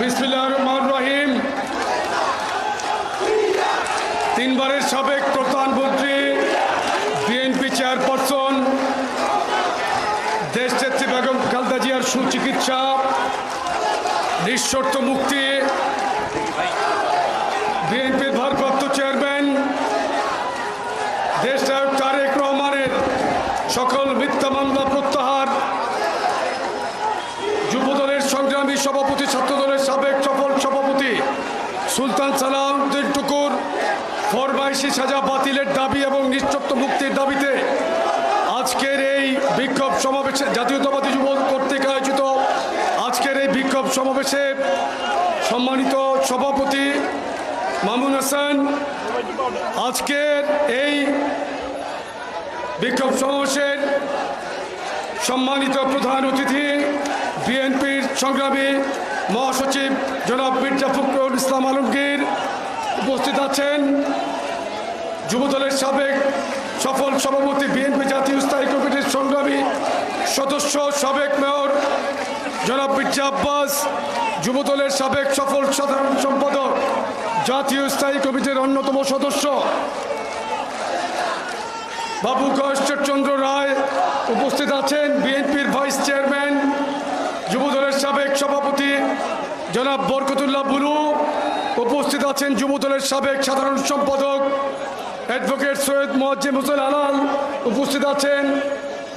বিসমিল্লাহ রহমান রহিম। তিনবারের সাবেক প্রধানমন্ত্রী বিএনপি চেয়ারপারসন দেশনেত্রী বেগম খালদা জিয়ার সুচিকিৎসা, নিঃশর্ত মুক্তি, বিএনপির ভারপ্রাপ্ত চেয়ারম্যান, দেশ নায়ক তারেক রহমানের সকল মিথ্যা মামলা প্রত্যাহার, যুবদলের সংগ্রামী সভাপতি, ছাত্রদলের সাবেক সফল সভাপতি সুলতান সালাউদ্দিন টুকুর ফরমাইশি সাজা বাতিলের দাবি এবং নিশ্চত্ব মুক্তির দাবিতে আজকের এই বিক্ষোভ সমাবেশে জাতীয়তাবাদী যুব কর্তৃক আয়োজিত আজকের এই বিক্ষোভ সমাবেশে সম্মানিত সভাপতি মামুন হাসান, আজকের এই বিক্ষোভ সমাবেশের সম্মানিত প্রধান অতিথি, বিএনপির সংগ্রামী মহাসচিব জনাব মির্জা ফখরুল ইসলাম আলমগীর উপস্থিত আছেন। যুবদলের সাবেক সফল সভাপতি বিএনপি জাতীয় স্থায়ী কমিটির সংগ্রামী সদস্য, সাবেক মেয়র জনাব মির্জা আব্বাস, যুবদলের সাবেক সফল সাধারণ সম্পাদক, জাতীয় স্থায়ী কমিটির অন্যতম সদস্য, বাবু চন্দ্র রায় উপস্থিত আছেন। বিএনপির ভাইস চেয়ারম্যান, যুবদলের সাবেক সভাপতি জনাব বরকতুল্লাহ বুলু উপস্থিত আছেন। যুবদলের সাবেক সাধারণ সম্পাদক অ্যাডভোকেট সৈয়দ মোয়াজ্জেম হোসেন আলাল উপস্থিত আছেন।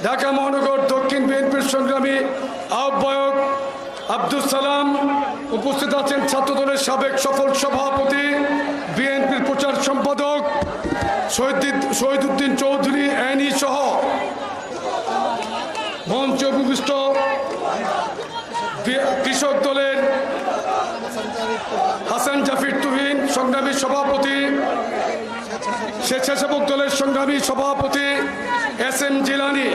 ঢাকা মহানগর দক্ষিণ বিএনপির সংগ্রামী আহ্বায়ক আব্দুল সালাম উপস্থিত আছেন ছাত্রদলের সাবেক সফল সভাপতি, বিএনপির প্রচার সম্পাদক শহীদ- শহীদুদ্দিন চৌধুরী, অ্যানি সহ মঞ্চে উপবিষ্ট কৃষক দলের হাসান জাফির তুহিন, সংগ্রামী সভাপতি স্বেচ্ছাসেবক দলের সংগ্রামী সভাপতি এস এম জিলানি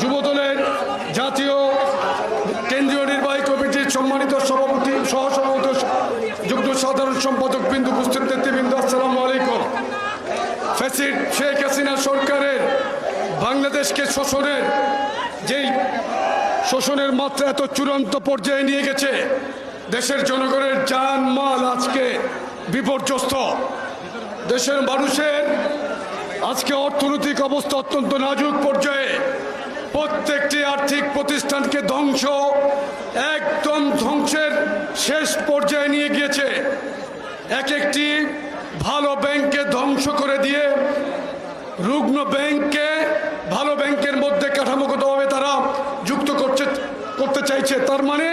যুব দলের জাতীয় কেন্দ্রীয় নির্বাহী কমিটির সম্মানিত সভাপতি, সহসভাপতি, যুগ্ম সাধারণ সম্পাদক বিন্দু উপস্থিত, নেতৃবৃন্দ, আসসালামু আলাইকুম। ফ্যাসিড শেখ হাসিনা সরকারের, বাংলাদেশকে শোষণের, যেই শোষণের মাত্রা এত চূড়ান্ত পর্যায়ে নিয়ে গেছে, দেশের জনগণের যান মাল আজকে বিপর্যস্ত। দেশের মানুষের আজকে অর্থনৈতিক অবস্থা অত্যন্ত নাজুক পর্যায়ে প্রত্যেকটি আর্থিক প্রতিষ্ঠানকে ধ্বংস, একদম ধ্বংসের শেষ পর্যায়ে নিয়ে গিয়েছে। এক একটি ভালো ব্যাংককে ধ্বংস করে দিয়ে রুগ্ন ব্যাংককে ভালো ব্যাংকের মধ্যে কাঠামোগতভাবে তারা যুক্ত করছে, করতে চাইছে। তার মানে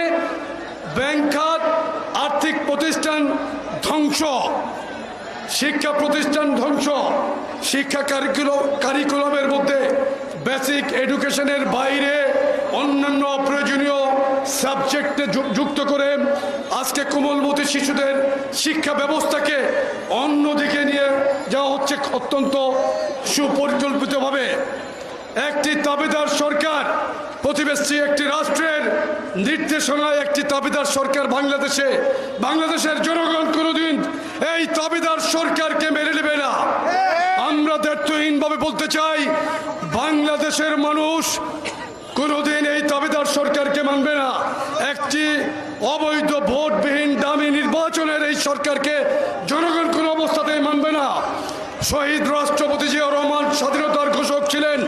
ব্যাংক খাত, আর্থিক প্রতিষ্ঠান ধ্বংস। শিক্ষা প্রতিষ্ঠান ধ্বংস। শিক্ষা কারিকুলাম, কারিকুলামের মধ্যে বেসিক এডুকেশনের বাইরে অন্যান্য অপ্রয়োজনীয় সাবজেক্টে যুক্ত করে আজকে কোমলমতি শিশুদের শিক্ষা ব্যবস্থাকে অন্যদিকে নিয়ে যাওয়া হচ্ছে অত্যন্ত সুপরিকল্পিতভাবে। একটি তাবেদার সরকার প্রতিবেশী একটি রাষ্ট্রের নির্দেশনায় একটি তাবেদার সরকার বাংলাদেশে। বাংলাদেশের জনগণ কোনোদিন এই দাবিদার সরকারকে মেনে নেবে না। আমরা দায়িত্বহীনভাবে বলতে চাই, বাংলাদেশের মানুষ কোনোদিন এই দাবিদার সরকারকে মানবে না। একটি অবৈধ ভোটবিহীন দামি নির্বাচনের এই সরকারকে জনগণ কোনো অবস্থাতেই মানবে না। শহীদ রাষ্ট্রপতি জিয়া রহমান স্বাধীনতার ঘোষক ছিলেন।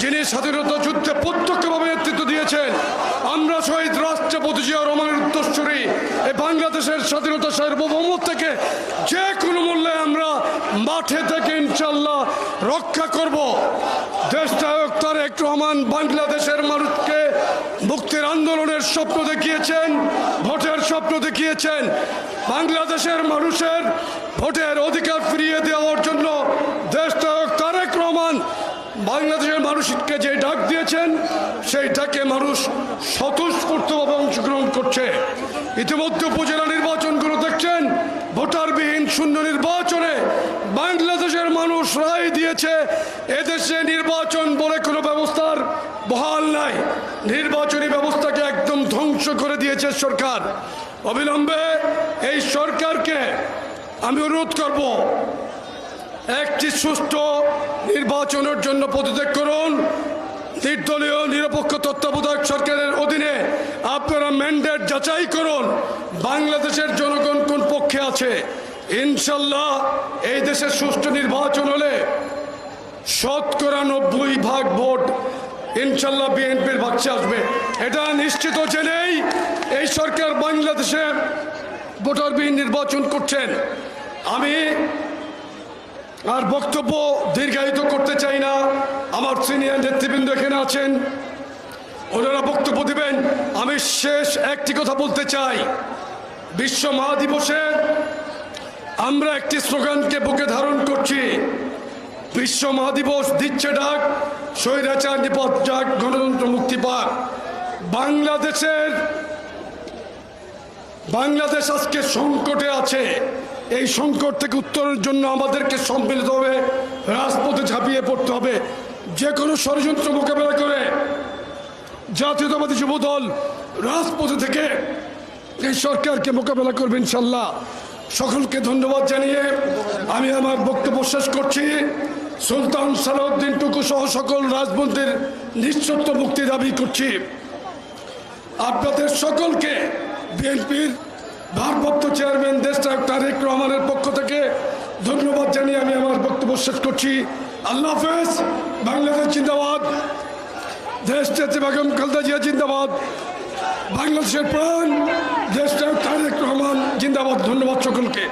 যিনি স্বাধীনতা যুদ্ধে প্রত্যক্ষভাবে নেতৃত্ব দিয়েছেন, আমরা শহীদ রাষ্ট্রপতি জিয়া রহমানের উত্তরসূরি, এই বাংলাদেশের স্বাধীনতা সার্বভৌমত্ব থেকে যে কোনো মূল্যে আমরা মাঠে থেকে ইনশাল্লাহ রক্ষা করব। দেশ নায়ক তারেক রহমান বাংলাদেশের মানুষকে মুক্তির আন্দোলনের স্বপ্ন দেখিয়েছেন, ভোটের স্বপ্ন দেখিয়েছেন। বাংলাদেশের মানুষের ভোটের অধিকার ফিরিয়ে দেওয়ার জন্য দেশ নায়ক তারেক রহমান বাংলাদেশের মানুষকে যে ডাক দিয়েছেন, সেই ডাকে মানুষ স্বতঃস্ফূর্তভাবে অংশগ্রহণ করছে। ইতিমধ্যে উপজেলা নির্বাচনগুলো দেখছেন, ভোটারবিহীন শূন্য নির্বাচনে বাংলাদেশের মানুষ রায় দিয়েছে, এদেশে নির্বাচন বলে কোনো ব্যবস্থার বহাল নাই। নির্বাচনী ব্যবস্থাকে একদম ধ্বংস করে দিয়েছে সরকার। অবিলম্বে এই সরকারকে আমি অনুরোধ করব একটি সুষ্ঠু নির্বাচনের জন্য পদত্যাগ করুন। নির্দলীয়, নিরপেক্ষ তত্ত্বাবধায়ক সরকারের অধীনে আপনারা ম্যান্ডেট যাচাই করুন, বাংলাদেশের জনগণ কোন পক্ষে আছে। ইনশাল্লাহ এই দেশের সুষ্ঠু নির্বাচন হলে শতকরা নব্বই ভাগ ভোট ইনশাল্লাহ বিএনপির বাক্সে আসবে। এটা নিশ্চিত জেনেই এই সরকার বাংলাদেশে ভোটারবিহীন নির্বাচন করছেন। আমি আর বক্তব্য দীর্ঘায়িত করতে চাই না। আমার সিনিয়র নেতৃবৃন্দ এখানে আছেন। ওনারা বক্তব্য দিবেন। আমি শেষ একটি কথা বলতে চাই। বিশ্ব মহাদিবসে আমরা একটি স্লোগানকে বুকে ধারণ করছি। বিশ্ব মহাদিবস দিচ্ছে ডাক, স্বৈরাচার নিপদ যাক, গণতন্ত্র মুক্তি পাক। বাংলাদেশের, বাংলাদেশ আজকে সংকটে আছে। এই সংকট থেকে উত্তরের জন্য আমাদেরকে সম্মিলিতভাবে রাজপথে ঝাঁপিয়ে পড়তে হবে। যে কোনো ষড়যন্ত্র মোকাবেলা করে জাতীয়তাবাদী যুব দল রাজপথে থেকে এই সরকারকে মোকাবেলা করবে ইনশাল্লাহ। সকলকে ধন্যবাদ জানিয়ে আমি আমার বক্তব্য শেষ করছি। সুলতান সালাউদ্দিন টুকু সহ সকল রাজবন্দির নিঃশর্ত মুক্তি দাবি করছি। আপনাদের সকলকে বিএনপির ভারপ্রাপ্ত চেয়ারম্যান দেশ তারেক রহমানের পক্ষ থেকে ধন্যবাদ জানিয়ে আমি আমার বক্তব্য শেষ করছি। আল্লাহ হাফেজ, বাংলাদেশ জিন্দাবাদ। দেশ নেত্রী বেগম খালদা জিয়া জিন্দাবাদ। বাংলাদেশের প্রাণ দেশ তারেক রহমান জিন্দাবাদ। ধন্যবাদ সকলকে।